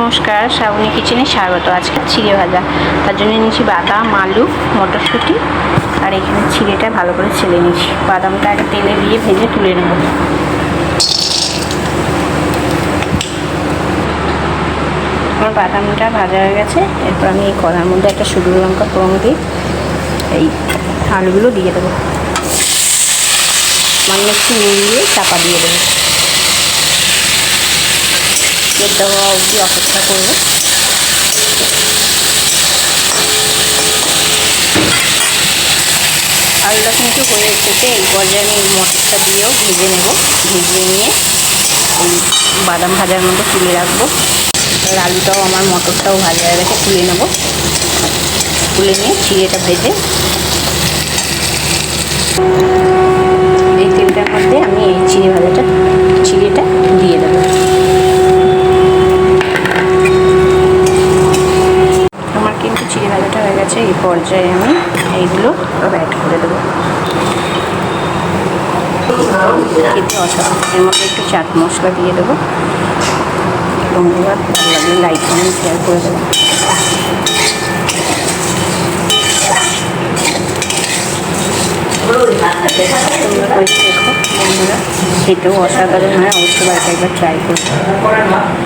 নমস্কার, শ্রাবণী কিচেনে স্বাগত। আজকে চিড়ে ভাজা। তার জন্য নিয়েছি বাদাম, আলু, মটরশুঁটি আর এখানে চিড়েটা ভালো করে ছেলে নিয়েছি। বাদামটা আগে তেলে দিয়ে ভেজে তুলে নেব। আমার বাদামটা ভাজা হয়ে গেছে। এরপর আমি এই কড়ার মধ্যে একটা শুকনো লঙ্কা ফোড়ন দিই এই আলুগুলো দিয়ে দেবো। মানে একটু নুন দিয়ে চাপা দিয়ে দেবো। সেদ্ধ হওয়া অবধি অপেক্ষা করব। আলুটা কিন্তু হয়ে এসেছে এই পর্যায়ে আমি মটরটা দিয়েও ভেজে নেব। ভেজে নিয়ে বাদাম ভাজার মধ্যে তুলে রাখব। এবার আলুটাও, আমার মটরটাও ভাজা গেছে, তুলে নেব। তুলে নিয়ে চিড়েটা ভেজে এই তেলটার মধ্যে আমি এই চিড়ে ভাজাটা চিড়েটা দিয়ে দেবো আমার কিন্তু চিড়ে গেছে এই পর্যায়ে আমি এইগুলো অ্যাড করে দেবো। খেতে অসাধারণ। এর মধ্যে একটু চাট মশলা দিয়ে দেবো। বন্ধুরা ভালো লাগলে। লাইক কমেন্ট শেয়ার করে দেবো। খেতেও অসাধারণ হয়, অবশ্যই বাড়িতে একবার ট্রাই করবে